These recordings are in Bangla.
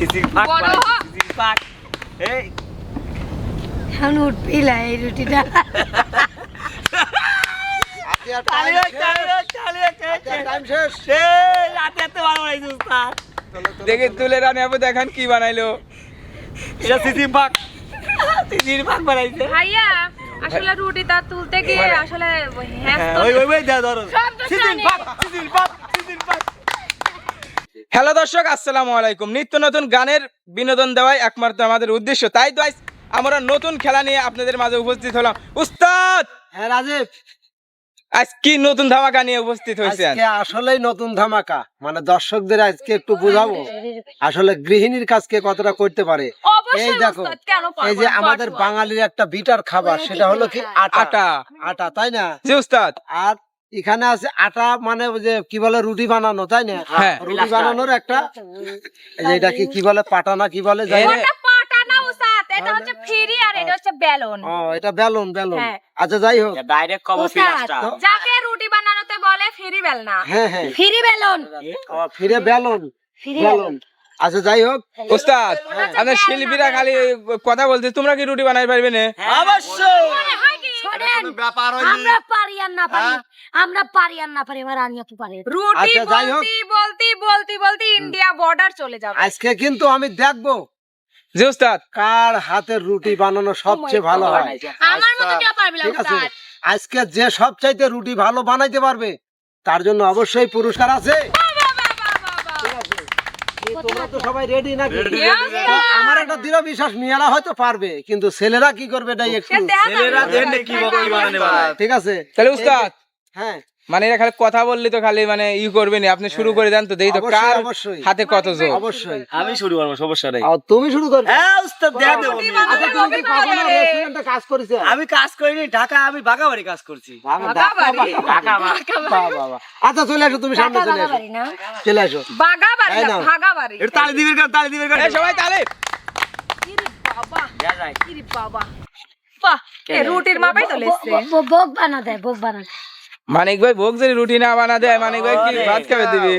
সিসির ফাঁক বড় হ। সিসির ফাঁক এই। এখন উঠবিলা এই রুটিটা। তালি শেষ। রাতে এত ভালো উস্তাদ। দেখি রানে আপু দেখান কি বানাইলো। এটা সিসির ফাঁক সিসির ফাঁক বানাইছে। ভাইয়া আসলে রুটিটা তুলতে গিয়ে আসলে হ্যাঁ হ্যাঁ, ওই ওই ওই দেখ ধরো। সব তো সিসির জানি। ফাঁক সিসির ফাঁক হ্যালো দর্শক আসসালামু আলাইকুম। নিত্য নতুন গানের বিনোদন দেওয়াই একমাত্র আমাদের উদ্দেশ্য। তাই তো আমরা নতুন খেলা নিয়ে আপনাদের মাঝে উপস্থিত হলাম। উস্তাদ! হ্যাঁ রাজীব। আজ কি নতুন ধামাকা নিয়ে উপস্থিত হয়েছেন? আজকে আসলেই নতুন ধামাকা। মানে দর্শকদের আজকে একটু বুঝাবো। আসলে গৃহিণীর কাজকে কতটা করতে পারে? এই দেখো উস্তাদ, কেন পারব এই যে আমাদের বাঙালির একটা বিটার খাবার সেটা হলো কি আটা। আটা। আটা তাই না? জি উস্তাদ। আর এখানে আছে আটা মানে যে কি বলে রুটি বানানো তাই না? হ্যাঁ। রুটি বানানোর একটা এটা কি কি বলে পাটা না কি বলে জানি না। ওটা পাটা না উস্তাদ, এটা হচ্ছে ফিরি আর এটা হচ্ছে বেলুন। ও এটা বেলুন বেলুন। হ্যাঁ। আচ্ছা যাই হোক। ডাইরেক্ট কবর উস্তাদ, ফিলাসটা তো- যাকে রুটি বানানোতে বলে ফিরি বেলনা হ্যাঁ হ্যাঁ। ফিরি বেলুন। ও, ফিরে বেলুন। বেলুন। আচ্ছা যাই হোক। শিল্পীরা খালি কথা বলতে তোমরা কি রুটি বানাই পারবে না? অবশ্যই। শোনেন আমরা পারি আর না পারি আমরা পারি আর না পারি আমার তো পারে? রুটি আচ্ছা। বলতি বলতি বলতি বলতি ইন্ডিয়া বর্ডার চলে যাবে। আজকে কিন্তু আমি দেখব জি উস্তাদ। কার হাতের রুটি বানানো সবচেয়ে ভালো হয়। আমার মতো কেউ পারবে না আজকে যে সবচাইতে রুটি ভালো বানাইতে পারবে তার জন্য অবশ্যই পুরস্কার আছে। তোমরা তো সবাই রেডি নাকি? আমার একটা দৃঢ় বিশ্বাস মেয়েরা হয়তো পারবে কিন্তু ছেলেরা কি করবে এটাই একটু? ছেলেরা কি। ঠিক আছে। তাহলে উস্তাদ হ্যাঁ। মানে এরা খালি কথা বললে তো খালি মানে ই করবে না আপনি শুরু করে দেন তো দেখি তো কার হাতে কত জোর। অবশ্যই। আমি শুরু করব সমস্যা নাই। আর তুমি শুরু করবে হ্যাঁ উস্তাদ দেয়া দেবো। আচ্ছা তুমি কি কখনো রেস্টুরেন্টে কাজ করেছ আমি কাজ করিনি ঢাকা আমি বাগাবাড়ি কাজ করছি। বাগাবাড়ি? আচ্ছা চলে আসো তুমি সামনে চলে আসো। চলে আসো। বাগাবাড়ি না। ভাগাবাড়ি। একটু তালি দিবেন কার তালি দিবেন কার এই সবাই তালে। ইরে বাবা। দেয়া যায়। ইরে বাবা। বাহ এ রুটির মাপাই তো লেসছে। ব- ব- বানা দেয় ভোগ বানা দেয়। মানিক ভাই ভোগ যদি রুটি না বানা দেয় মানিক ভাই কি ভাত খাবে দিবি?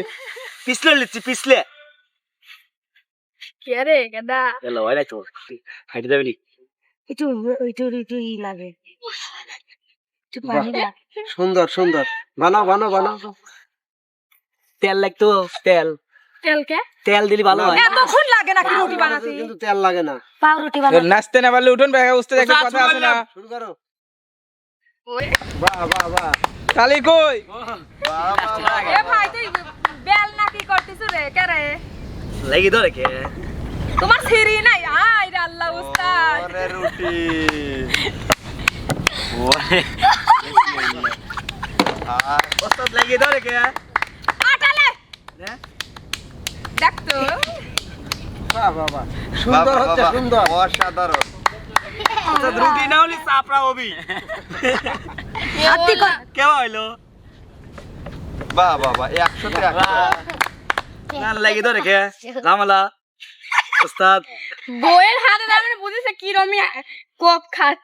পিছলে লিচ্ছি পিছলে। কে রে গেদা? এলো হয় না তো হাইটে যাবি নি? একটু একটু একটু ই লাগে। একটু পানি লাগে। সুন্দর সুন্দর। বানাও বানাও বানাও। তেল লাগতো তেল। তেলকে তেল দিলি ভালো হয়। এতক্ষণ লাগে নাকি রুটি বানাতে? কিন্তু তেল লাগে না। পাউরুটি বানা নাচতে না পারলে উঠুন ভাই উস্তাদ একটা কথা আছে না। শুরু করো ওই, বাহ বাহ বাহ। তালি কই? এ ভাই তুই বেল নাকি করতিস রে? কে রে? লাগি ধরে কে? তোমার সিঁড়ি নাই? আই রে আল্লাহ উস্তাদ। রুটি। ওস্তাদ লাগি ধরে কে? আটালে? দেখ তো। বাহ বাহ বাহ। সুন্দর হচ্ছে সুন্দর। অসাধারণ। রুটি না হলি চাপড়া হবি। হাতি কেমন হইল? বাহ বাহ বাহ একশোতে একশো লাগি ধরে কে? জামালা ওস্তাদ। বইয়ের হাতে দামে বুঝেছে কি রমি কোপ খাত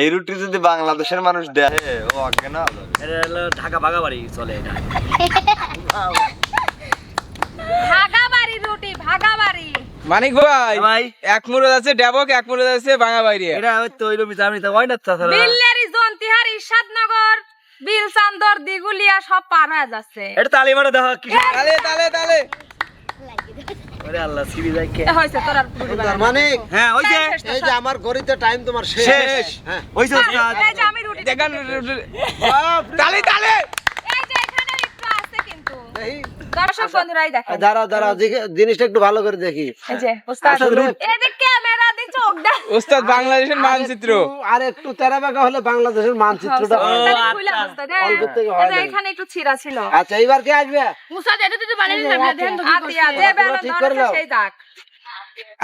এই রুটি যদি বাংলাদেশের মানুষ দেখে ও হয়ে যাবে। এটা হলো ঢাকা বাগাবাড়ি চলে এটা। ভাগাবাড়ি রুটি ভাগাবাড়ি মানিক ভাই ভাই। এক মুরদ আছে ডেবক এক মুরদ আছে ভাঙা বাইরে। এটা ওই রবি জানি তো হয় না তাছাড়া বিল্লেরি জন্তিহার ইরশাদনগর বিলচান্দর দিগুলিয়া সব পার হয়ে যাচ্ছে। এটা তালি মারা দেখো কি তালে তালে তালে। ওরে আল্লাহ সিবি যাই কে? এ হয়েছে তোর আর রুটি সুন্দর বানানো। মানে হ্যাঁ ওই যে এই যে আমার ঘড়িতে টাইম তোমার শেষ। শেষ। হ্যাঁ। ওই যে ওস্তাদ। এই যে আমি রুটি দেখান তালে তালে এই যে এখানে একটু আছে কিন্তু দেখি। দর্শক বন্ধুরাই দেখেন দাঁড়াও দাঁড়াও জিনিসটা একটু ভালো করে দেখি। এই যে ওস্তাদ আসলে এই যে ক্যামেরা দিয়ে চোখ দেখ বাংলাদেশের মানচিত্র। আর একটু তেরা হলে বাংলাদেশের মানচিত্রটা তাহলে। খুলে ওস্তাদ। অল্প থেকে হয় এখানে একটু ছিঁড়া ছিল। আচ্ছা এইবার কে আসবে? মুসাদ এটা তো বানিয়ে দিলাম দেখেন তো আতিয়া যে বেলন ঠিক করে ধরেছে নাও। সেই দাগ।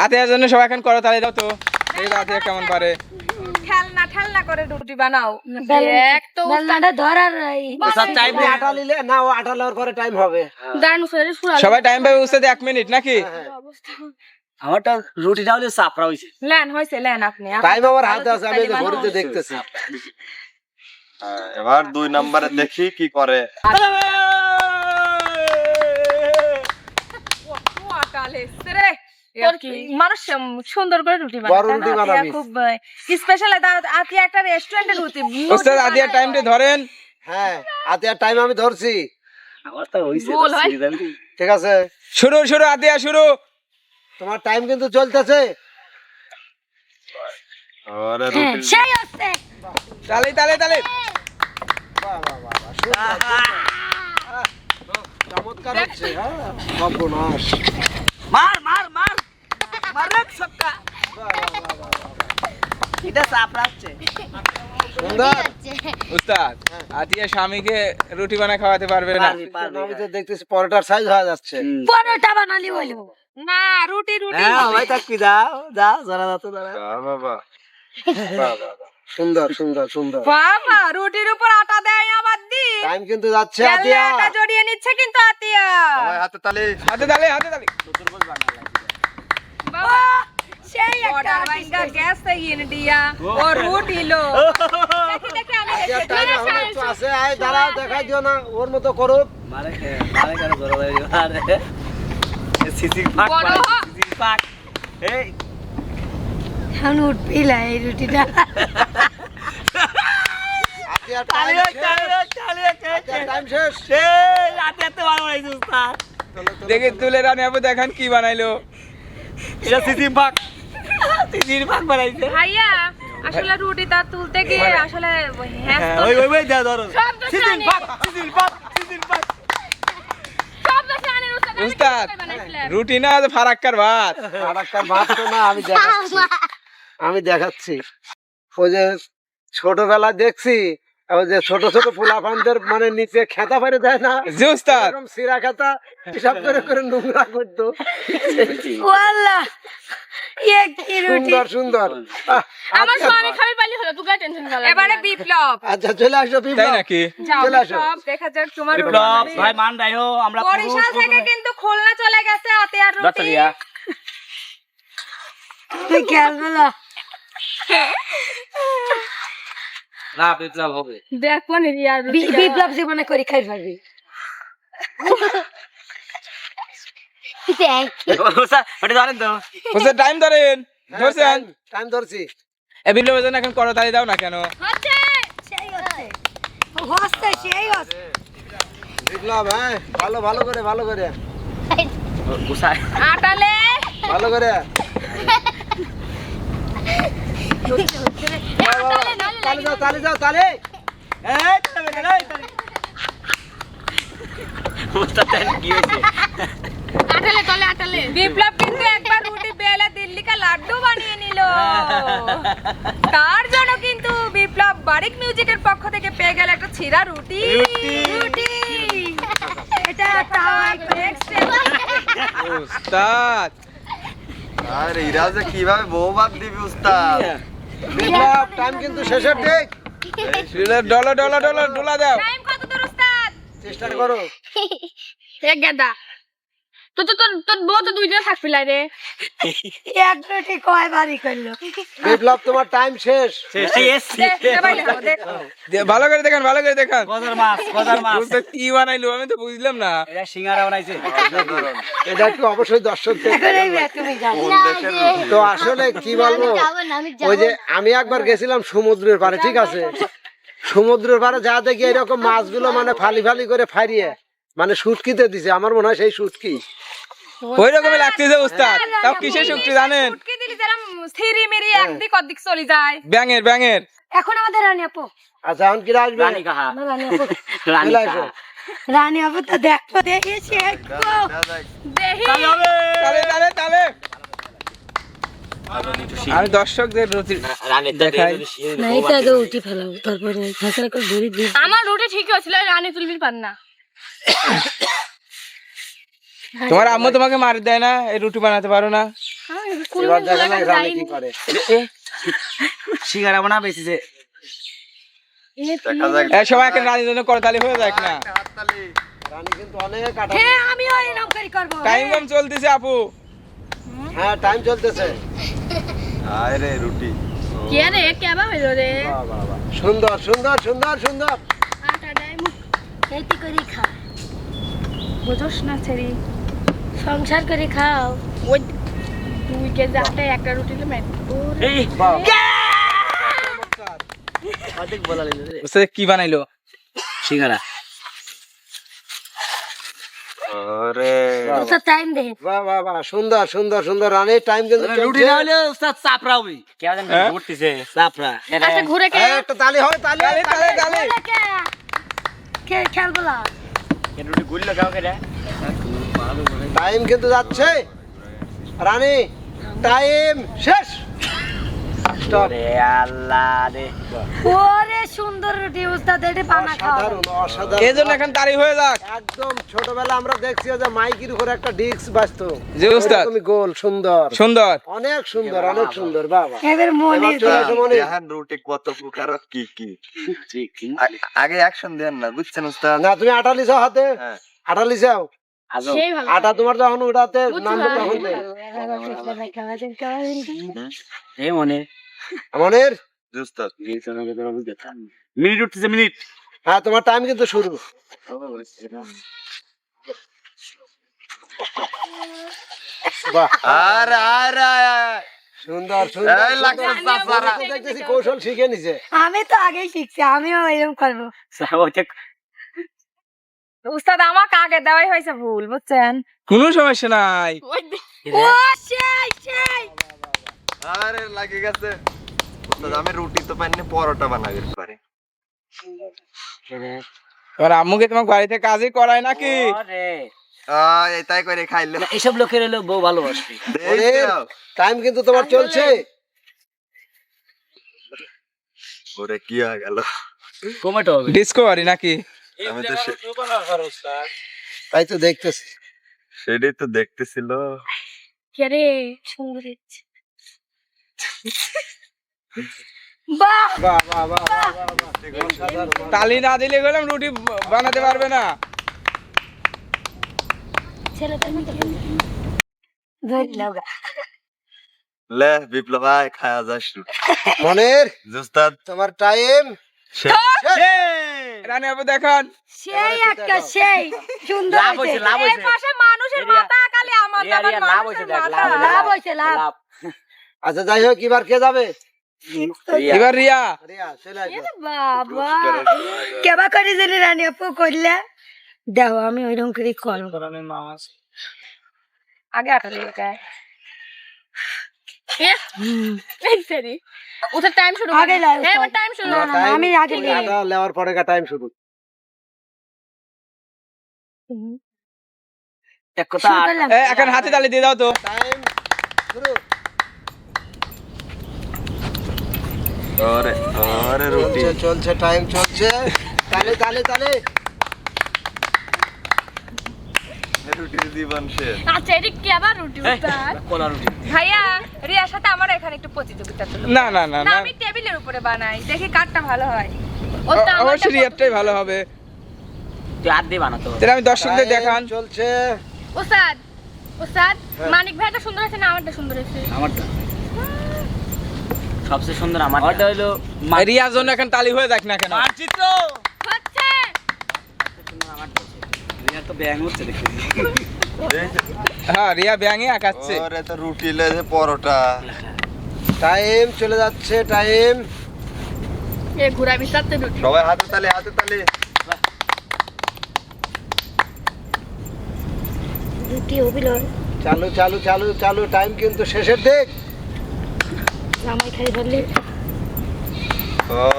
আতের জন্য সবাই এখন করো তালে দাও তো। দেখি তো কেমন পারে ঠেলনা ঠেলনা করে রুটি বানাও। এক তো বেলনাটা ধরার চাইবে তুমি আটা নিলে না ও আটা নেওয়ার পরে টাইম হবে। দাঁড়ান মুসাদ সুরা সবাই টাইম পাবে উস্তাদ এক মিনিট নাকি? আমারটা রুটিটা হলে চাপড়া হইছে লেন হয়েছে লেন আপনি। টাইম আমার হাতে আছে আমি ঘড়িতে দেখতেছি। হ্যাঁ, এবার দুই নম্বরে দেখি কি করে। আটালে রে। মানুষ সুন্দর করে রুটি বানায় রুটি তাই না? আতিয়া বানাবি। খুব স্পেশাল আতিয়া একটা রেস্টুরেন্টের রুটি। ওস্তাদ আদিয়ার টাইমটা ধরেন। হ্যাঁ আতিয়ার টাইম আমি ধরছি। আমার তো হইছে ঠিক আছে। শুরু শুরু আদিয়া শুরু। তোমার টাইম কিন্তু চলতেছে। আরে হ্যাঁ, রুটি। সেই হচ্ছে। তালে তালে তালে। বাহ, বাহ, বাহ, বাহ, সুন্দর, সুন্দর। আহ, চমৎকার হচ্ছে হ্যাঁ সর্বনাশ মার মার মার। মারে সক্কা। এটা চাপড়াচ্ছে সুন্দর। উস্তাদ আদিয়া স্বামীকে রুটি বানায় খাওয়াতে পারবে না। আমি তো দেখতেছি পরোটার সাইজ হয়ে যাচ্ছে। পরোটা বানালি বলো না রুটি রুটি। হ্যাঁ ভাই থাকবি যাও যাও জরা যাও তো বাবা। সুন্দর সুন্দর সুন্দর। বাবা রুটির উপর আটা দেয় আবার টাইম কিন্তু যাচ্ছে আতিয়া। আটা জড়িয়ে নিচ্ছে কিন্তু আতিয়া। সবাই হাতে তালি। হাতে তালে হাতে তালে। বাবা সেই একটা বাইঙ্গা গ্যাস দিয়া ও রুটি লো দেখি দেখি আমি একটু আছে আয় দাঁড়াও দেখাই দিও না ওর মতো করুক। মারে মারে কেন আরে সিসি পাক বড় মারে, হ। সিসি পাক এই। এখন উঠবিলা এই রুটিটা। দেখে তুলে রানি আপু দেখান কি বানাইলো। এটা সিসি পাক সিসির পাক বানাইছে। ভাইয়া আসলে রুটিটা তুলতে গিয়ে আসলে হ্যাঁ ওই ওই ওই ধরো। তো পাক সিসির পাক সব তো জানি উস্তাদ। রুটি না ফারাক্কার ভাত। একটা ভাত তো না আমি দেখাচ্ছি। আমি দেখাচ্ছি। ওই যে ছোটবেলায় দেখছি ওই যে ছোট ছোট ফুলাফানদের মানে নিচে খেতা ফেরে দেয় না জি উস্তাদ। এরকম সিরা খেতা হিসাব করে করে নোংরা করতো। ওয়াল্লা ইয়ে সুন্দর সুন্দর। আমার আচ্ছা, খাবি পারলি হলো তুই টেনশন কর এবারে বিপ্লব। আচ্ছা চলে আসো তাই নাকি? চলে আসো। দেখা যাক তোমার বিপ্লব ভাই মান রাইও আমরা বরিশাল থেকে কিন্তু খুলনা চলে গেছে রুটি। তুই খেলবেলা না বিপ্লব হবে। দেখ রিয়া বিপ্লব জীবনে করে খাই পারবি ওটা জানেন তো? উস্তাদ টাইম ধরেন ধরছেন। টাইম ধরছি। এ বিপ্লব যেন এখন করতালি দাও না কেন? হচ্ছে সেই হচ্ছে। হচ্ছে সেই হচ্ছে। বিপ্লব হ্যাঁ ভালো ভালো করে ভালো করে। গুসাই আটালে। ভালো করে। তালি যাও তালি যাও তালি এই তালে বেটা এই তালে উস্তাদ। কি হয়েছে আটালে তলে আটালে বিপ্লব কিন্তু একবার রুটি বেলে দিল্লি কা লাড্ডু বানিয়ে নিল তার জন্য কিন্তু বিপ্লব বারিক মিউজিকের পক্ষ থেকে পেয়ে গেল একটা ছিঁড়া রুটি রুটি এটা একটা নেক্সট উস্তাদ আর ইরা কীভাবে বউ বাদ দিবি উস্তাদ? টাইম কিন্তু শেষের দিক। ডলা ডলা ডলা ডোলা দাও। টাইম কত দূর উস্তাদ চেষ্টা করো। এক গাদা। তো তো তোর বউ তো দুইটা থাকবি রে এক কয় বাড়ি করল? বিপ্লব তোমার টাইম শেষ। ভালো করে দেখান ভালো করে দেখান। গজার মাছ গজার মাছ। কি বানাইলো আমি তো বুঝলাম না। এটা সিঙ্গারা বানাইছে। এটা একটু অবশ্যই দর্শক? তো আসলে কি বলব? ওই যে আমি একবার গেছিলাম সমুদ্রের পারে ঠিক আছে? সমুদ্রের পারে যা দেখি এরকম মাছগুলো মানে ফালি ফালি করে ফারিয়ে মানে শুটকিতে দিছে আমার মনে হয় সেই শুটকি ওই রকমই লাগতেছে উস্তাদ। তাও কিসের শক্তি জানেন? উটকি দিলি যেরকম থিরি মিরি একদিক অর্দিক চলে যায়। ব্যাঙের ব্যাঙের। এখন আমাদের রানী আপু। আচ্ছা এখন কিরা আসবে? রানী কাহা? রানী আপু। রানী কাহা? রানী আপু তো দেখো দেখেছি একটু দেখা তালে তালে তালে আমি দর্শকদের রুটি দেখাই। না এটা আগে উঠি ফেলাও তারপরে ফেসলা করে ধরি দিই আমার রুটি ঠিক হয়েছিল রানী তুলবির পান না। তোমার আম্মু তোমাকে মার দেয় না এই রুটি বানাতে পারো না। এবার দেখা যাক রানী কি করে। সিঙ্গারা বানা যাক। একটা রানীর জন্য করতালি হয়ে যাক না। রানী কিন্তু অনেক কাটা হ্যাঁ আমিও এরকম করে করব টাইম কম চলতেছে আপু। হ্যাঁ টাইম চলতেছে। আয় রে রুটি। কে রে কেবা হইল রে? বাহ, বাহ, বাহ। সুন্দর সুন্দর সুন্দর সুন্দর। খেতে করে খা। বুঝোস না ছেড়ি। সংসার করে খাও। ওই কেজি আটায় একটা রুটি উস্তাদ কি? বানাইলো? সিঙ্গারা। ওরে। টাইম দে। বাহ বাহ বাহ সুন্দর সুন্দর সুন্দর। রানী টাইম কিন্তু রুটি চলছে। না হলে উস্তাদ চাপড়া হবে। কে জানেন হ্যাঁ? ঘুরতেছে। চাপড়া। আচ্ছা ঘুরে কে? একটা তালি হয় তালি গালে গালে গালে কে কে? টাইম কিন্তু যাচ্ছে। রানী টাইম শেষ। Stop. আল্লাহ রে ওরে সুন্দর রুটি উস্তাদ এটা বানা খাওয়া অসাধারণ অসাধারণ এই এখন তারিখ হয়ে যাক একদম ছোটবেলা আমরা দেখছি যে মাইকির উপরে একটা ডিস্ক বাজতো জি, উস্তাদ। ওইরকমই গোল সুন্দর সুন্দর অনেক সুন্দর অনেক সুন্দর বাবা এদের মনে এবার চলে আসো মনে দেখেন রুটি কত প্রকার কি কি আগে অ্যাকশন দেন না বুঝছেন উস্তাদ না তুমি আটা লিসাও হাতে হ্যাঁ। আটা লিসাও আজব সেই ভালো আটা তোমার যখন ওটাতে নামবে তখন মনে জি, মিনিট উঠতেছে মিনিট। হ্যাঁ তোমার টাইম কিন্তু শুরু। বাহ। আর আর আর সুন্দর সুন্দর এই লাগছে চাচারা। সুন্দর। দেখতেছি কৌশল শিখে নিছে। আমি তো আগেই শিখছি আমিও এরকম করব। উস্তাদ আমাকে আগে দেওয়াই হয়েছে ভুল বুঝছেন? কোনো সমস্যা নাই। আরে লাগে গেছে। আমি রুটি তো পাইনি পরোটা বানাবে পারি। আম্মুকে তোমার বাড়িতে কাজই করায় নাকি? তাই করে খাইলে। এইসব লোকের হলো বউ ভালোবাসবে। টাইম কিন্তু তোমার চলছে। ওরে কি হয়ে গেল? হবে। ডিসকভারি নাকি? আমি তো তাই তো দেখতেছি। সেটাই তো দেখতেছিল। কে রে সুন্দর তালি না দিলে গেলাম রুটি বানাতে পারবে না। লে বিপ্লব ভাই খায়া যাস মনের জি, উস্তাদ তোমার টাইম রানী আপু দেখান। সেই একটা সেই সুন্দর এই পাশে মানুষের মাথা খালি আমার লাভ দেখ লাভ হয়েছে, লাভ। আচ্ছা যাই হোক এবার কে যাবে। এবার রিয়া। রিয়া চলে আসো। বাবা। কেবা করে দিলি রানী আপু করলে? দেখো আমি ওইরকম করে করব। আগে আটালে গায়ে উঠার টাইম শুরু আগে হ্যাঁ টাইম শুরু না, না, না, আমি আগে লেওয়ার পরে টাইম শুরু। এক কথা। শুরু করলাম। এ, এখন হাতে তালি দিয়ে দাও তো। টাইম শুরু। ওরে ওরে রুটি। চলছে চলছে টাইম চলছে। তালে তালে তালে। রুটির জীবন শেষ। আচ্ছা এটা কি আবার রুটি উস্তাদ কলা রুটি। ভাইয়া রিয়ার সাথে আমার এখানে একটু প্রতিযোগিতা চলবে না না না না না। আমি টেবিলের উপরে বানাই দেখি কাঠটা ভালো হয়। অবশ্যই রিয়ারটাই ভালো হবে। তুই বানাতো তাহলে আমি দর্শকদের দেখান। চলছে। উস্তাদ উস্তাদ মানিক ভাইটা সুন্দর আছে না আমারটা সুন্দর আছে আমারটা। সবচেয়ে সুন্দর আমার ওটা হলো রিয়ার জন্য এখন তালি হয়ে যাক না কেন? মানচিত্র হচ্ছে। রিয়া তো ব্যাং হচ্ছে দেখি হ্যাঁ রিয়া ব্যাঙে আঁকাচ্ছে। ওরে তো রুটি লেগে পরোটা। টাইম চলে যাচ্ছে টাইম। এ ঘুরা বিস্তারতে রুটি। সবাই হাতে তালে হাতে তালে। রুটি চালু চালু চালু চালু টাইম কিন্তু শেষের দিক। জামাই খাই ধরলে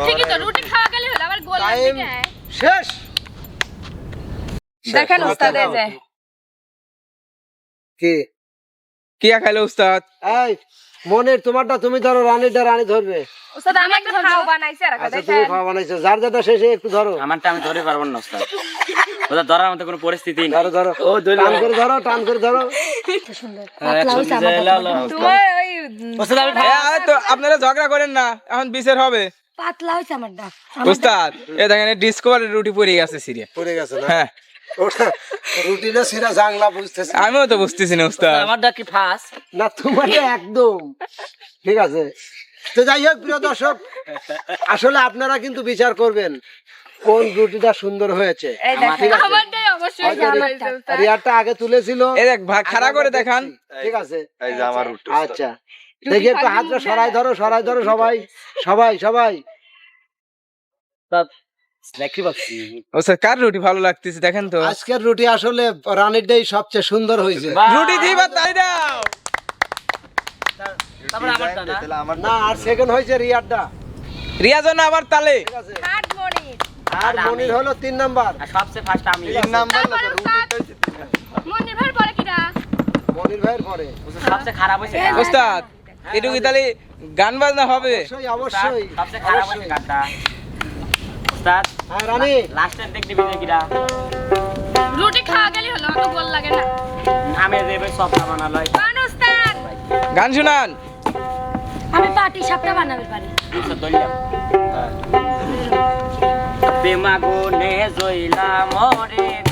ঠিকই তো রুটি খাওয়া গেলে হলো আবার গোল টাইম দিকে শেষ। দেখেন উস্তাদ এই যে। কি? কি খাইলো উস্তাদ? এই মনের তোমারটা তুমি ধরো রানীটা রানী ধরবে। উস্তাদ আমি একটা খাও বানাইছি আর আচ্ছা তুমি খাওয়া বানাইছো। যার যেটা শেষে একটু ধরো। আমারটা আমি ধরে পারব না ওস্তাদ ওটা ধরার মতো কোনো পরিস্থিতি নেই। ধরো ধরো। টান করে ধরো টান করে ধরো। তোমার ওস্তাদ আমি তো আপনারা ঝগড়া করেন না এখন বিচার হবে। পাতলা হয়েছে আমার ডাক। এ দেখেন ডিসকভারি রুটি পড়ে গেছে সিরিয়া পড়ে গেছে না? হ্যাঁ। সিরা জাংলা বুঝতেছি। আমিও তো বুঝতেছি না উস্তাদ আমারটা কি ফাঁস না তোমারটা একদম। ঠিক আছে। তো যাই হোক প্রিয় দর্শক আসলে আপনারা কিন্তু বিচার করবেন। কোন রুটিটা সুন্দর হয়েছে? আমারটা। রিয়ারটা আগে তুলেছিল। খাড়া করে দেখান। ঠিক আছে? এই যে আমার রুটি। আচ্ছা। দেখি একটু হাতটা সরাই ধরো সরাই ধরো সবাই। সবাই সবাই। দেখতে ও স্যার কার রুটি ভালো লাগতেছে দেখেন তো। আজকের রুটি আসলে রানীরটাই সবচেয়ে সুন্দর হয়েছে। রুটি দিবা তাই দাও। না তাহলে আমার না আর সেকেন্ড হয়েছে রিয়ারটা। রিয়া জন্য আবার তালে। ঠিক আছে। আর মনির হলো তিন নাম্বার। আর সবচেয়ে ফার্স্ট আমি। তিন নাম্বার না রুটি। তো। মনির ভাই পরে কিরা মনির ভাইয়ের পরে। সবচেয়ে খারাপ হয়েছে ওস্তাদ একটু কি তাহলে গান বাজনা হবে? অবশ্যই অবশ্যই সবচেয়ে খারাপ হয়েছে গানটা। উস্তাদ হ্যাঁ রানী। লাস্টের দিক দিবি কিরা রুটি খাওয়া গেলে হলো অত গোল লাগে না। আমি দেবে সবটা বানালো। কোন উস্তাদ গান শুনান। আমি পাটি সাপটা বানাবে পারি। দুশো দলিয়া বেমাগুনে জইলা মরে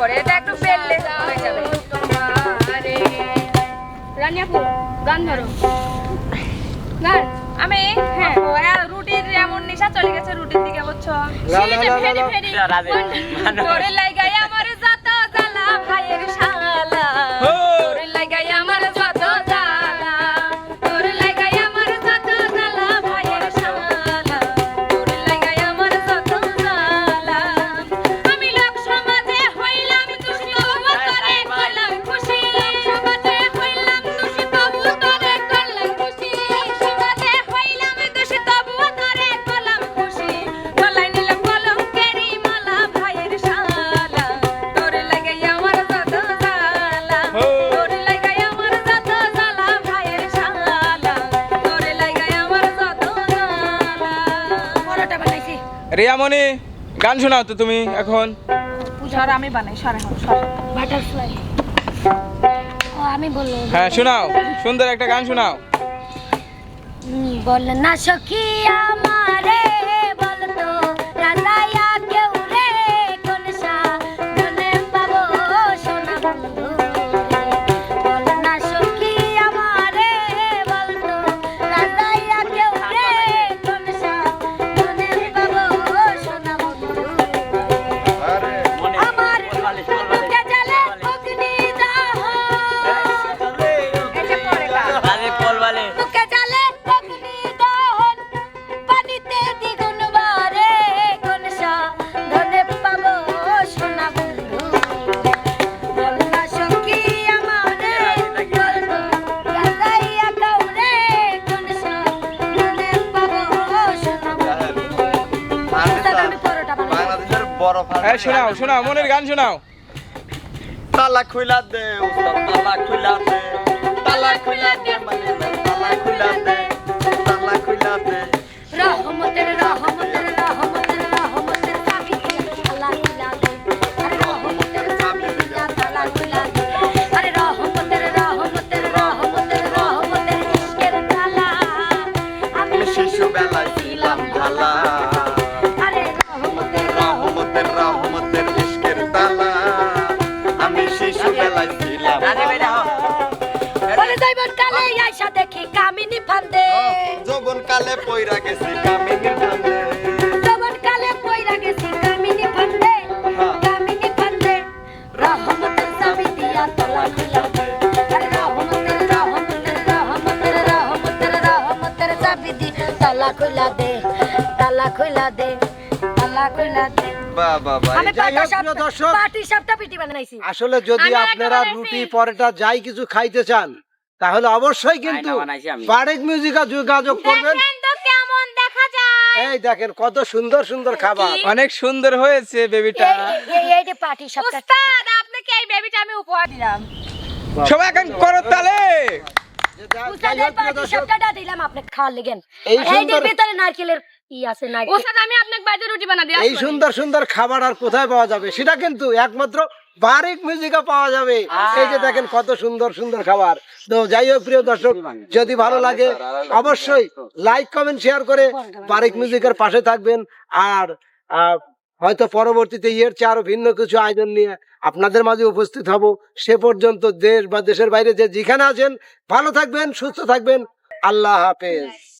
করে এটা একটু বেললে হয়ে যাবে। আপু গান ধরো। গান? আমি? হ্যাঁ। রুটির এমন নেশা চলে গেছে রুটির দিকে বুঝছ? ফেরি। ফেরি। তোরে লাগাই আমার যত জ্বালা ভাইয়ের শালা। তোরে লাগাই আমার রিয়ামণি গান শোনাও তো তুমি এখন। পূজার আমি বানাই সর এখন সর। বাটারফ্লাই ও আমি বলল হ্যাঁ শোনাও সুন্দর একটা গান শোনাও। বল না সখী বড় হ্যাঁ শোনাও শোনাও মনের গান শোনাও। তালা খুইলা দে উস্তাদ তালা খুইলা দে। তালা খুইলা দে মানে তালা খুইলা দে তালা খুইলা দে। রহমতের রহমতের রহমতের। কালে আইসা দেখি ফান্দে। কালে পয়রা গেছি ফান্দে। কালে পয়রা গেছি ফান্দে। হ্যাঁ। ফান্দে রহমতের দিয়া আসলে যদি আপনারা রুটি পরোটা যাই কিছু খাইতে চান তাহলে অবশ্যই কিন্তু। বারেক মিউজিকা যোগাযোগ করবেন দেখেন তো কেমন দেখা যায়। এই দেখেন কত সুন্দর সুন্দর খাবার। অনেক সুন্দর হয়েছে বেবিটা এই- যে উস্তাদ আপনাকে এই বেবিটা আমি উপহার দিলাম। সবাই এখন করো তালে। যাই উস্তাদ হোক, এই প্রিয় পাটি দর্শক, সাপটা দিলাম আপনি খাওয়ার লেগেন এই যে ভিতরে নারকেলের ই আছে নারকেল। উস্তাদ আমি আপনাকে বাড়িতে রুটি বানা দিই এই সুন্দর সুন্দর খাবার আর কোথায় পাওয়া যাবে? সেটা কিন্তু একমাত্র বারিক মিউজিকা পাওয়া যাবে। এই যে দেখেন কত সুন্দর সুন্দর খাবার। তো যাই হোক প্রিয় দর্শক যদি ভালো লাগে অবশ্যই লাইক কমেন্ট শেয়ার করে বারিক মিউজিকের পাশে থাকবেন। আর হয়তো পরবর্তীতে ইয়ের চেয়ে আরও ভিন্ন কিছু আয়োজন নিয়ে আপনাদের মাঝে উপস্থিত হব। সে পর্যন্ত দেশ বা দেশের বাইরে যে যেখানে আছেন ভালো থাকবেন সুস্থ থাকবেন। আল্লাহ হাফেজ।